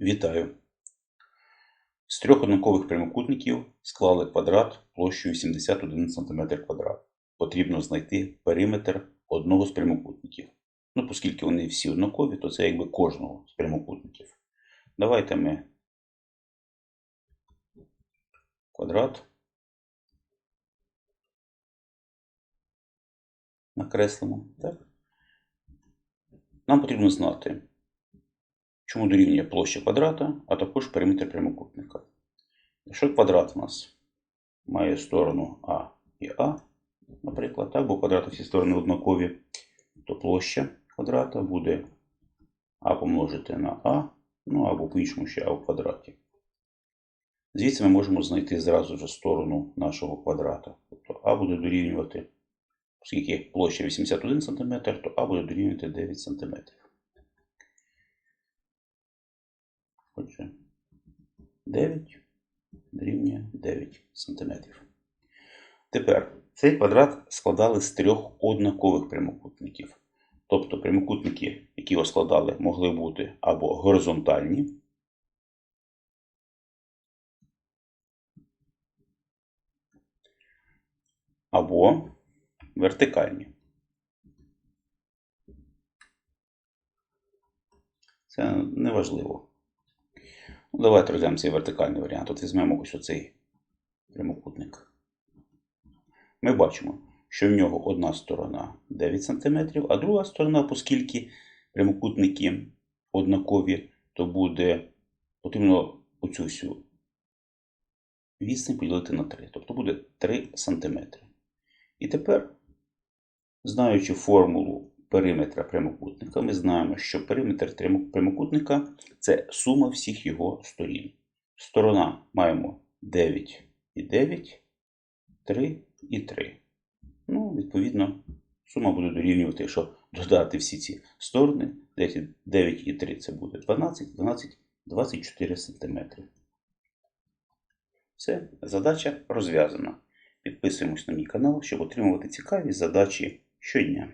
Вітаю! З трьох однакових прямокутників склали квадрат площею 71 см квадрат. Потрібно знайти периметр одного з прямокутників. Ну, оскільки вони всі однакові, то це якби кожного з прямокутників. Давайте ми квадрат накреслимо. Так? Нам потрібно знати, чому дорівнює площа квадрата, а також периметр прямокутника. Якщо квадрат у нас має сторону А і А, наприклад, так, бо квадрати всі сторони однакові, то площа квадрата буде А помножити на А, ну або по-іншому ще А в квадраті. Звідси ми можемо знайти зразу ж сторону нашого квадрата. Тобто А буде дорівнювати, оскільки площа 81 см, то А буде дорівнювати 9 см. Отже, 9 дорівнює 9 см. Тепер цей квадрат складали з трьох однакових прямокутників. Тобто прямокутники, які його складали, могли бути або горизонтальні, або вертикальні. Це неважливо. Давайте розглянемо цей вертикальний варіант. От візьмемо ось оцей прямокутник. Ми бачимо, що в нього одна сторона 9 см, а друга сторона, оскільки прямокутники однакові, то буде потрібно оцю всю відстань поділити на 3. Тобто буде 3 см. І тепер, знаючи формулу периметра прямокутника, ми знаємо, що периметр прямокутника це сума всіх його сторін. Сторона маємо 9 і 9, 3 і 3. Ну, відповідно, сума буде дорівнювати, якщо додати всі ці сторони, 9 і 3 це буде 12, 12, 24 см. Все, задача розв'язана. Підписуємось на мій канал, щоб отримувати цікаві задачі щодня.